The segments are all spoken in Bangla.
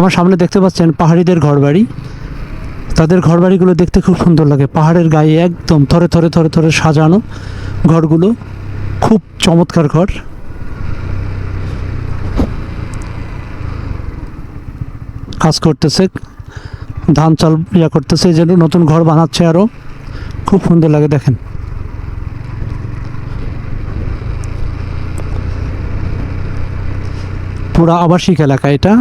আমার সামনে দেখতে পাচ্ছেন পাহাড়িদের ঘরবাড়ি। তাদের ঘরবাড়িগুলো দেখতে খুব সুন্দর লাগে। পাহাড়ের গায়ে একদম থরে থরে থরে থরে সাজানো ঘরগুলো। খুব চমৎকার ঘর। কাজ করতেছে, ধান চাল ইয়া করতেছে যেন নতুন ঘর বানাচ্ছে আরও খুব সুন্দর লাগে দেখেন। পুরা আবাসিক এলাকা এটা।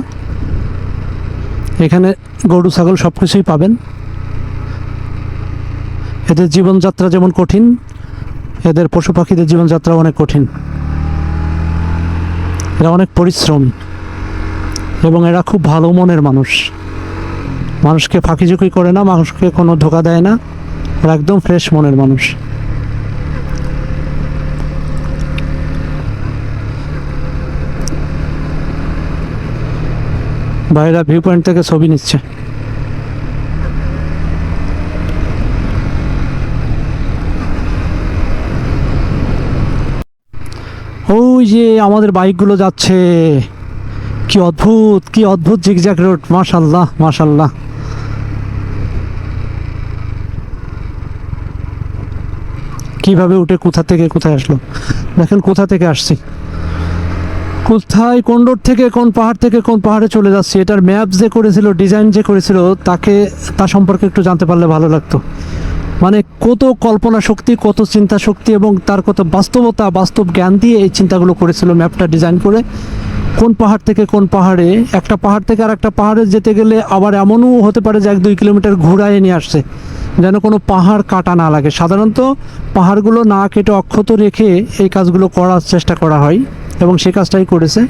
এখানে গরু, ছাগল সব কিছুই পাবেন। এদের জীবনযাত্রা যেমন কঠিন, এদের পশু পাখিদের জীবনযাত্রা অনেক কঠিন। এরা অনেক পরিশ্রমী এবং এরা খুব ভালো মনের মানুষ। মানুষকে ফাঁকিঝুঁকি করে না, মানুষকে কোনো ধোকা দেয় না। এরা একদম ফ্রেশ মনের মানুষ। বাইরা ভিউ পয়েন্ট থেকে ছবি নিচ্ছে। ওই যে আমাদের বাইকগুলো যাচ্ছে। কি অদ্ভুত কি অদ্ভুত জিগজ্যাগ রোড মাশাল্লাহ মাশাল্লাহ কীভাবে উঠে, কোথা থেকে কোথায় আসলো? দেখেন কোথা থেকে আসছি। কোথায়, কোন রোড থেকে, কোন পাহাড় থেকে, কোন পাহাড়ে চলে যাচ্ছি, এটার ম্যাপ যে করেছিল, ডিজাইন যে করেছিল, তাকে, তা সম্পর্কে একটু জানতে পারলে ভালো লাগতো। মানে কত কল্পনা শক্তি, কত চিন্তা শক্তি এবং তার কত বাস্তবতা, বাস্তব জ্ঞান দিয়ে এই চিন্তাগুলো করেছিল ম্যাপটা ডিজাইন করে। কোন পাহাড় থেকে, কোন পাহাড়ে, একটা পাহাড় থেকে আর একটা পাহাড়ে যেতে গেলে আবার এমনও হতে পারে যে এক দুই কিলোমিটার ঘুরায় নিয়ে আসছে, যেন কোনো পাহাড় কাটা না লাগে। সাধারণত পাহাড়গুলো না কেটে অক্ষত রেখে এই কাজগুলো করার চেষ্টা করা হয়। এবং সে কাজটাই করেছে।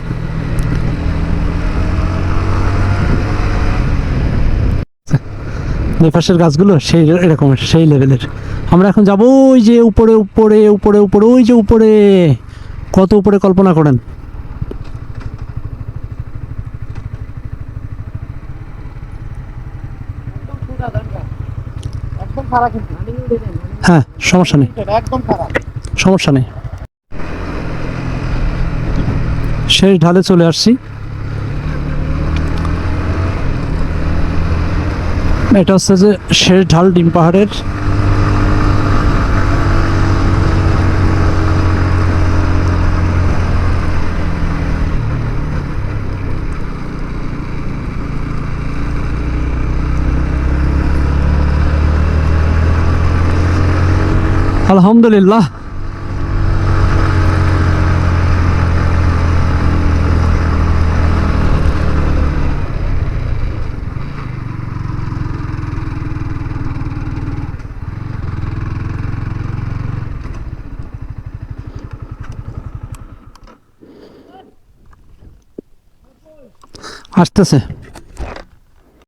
নেপাসের গাছগুলো সেই এরকম সেই লেভেলের। আমরা এখন যাব ওই যে উপরে উপরে উপরে উপরে ওই যে উপরে। কত উপরে কল্পনা করেন? হ্যাঁ সমস্যা নেই। সমস্যা নেই। শেষ ঢালে চলে আসছি। এটা হচ্ছে যে শেষ ঢাল ডিম পাহাড়ের। আলহামদুলিল্লাহ। আসতেছে।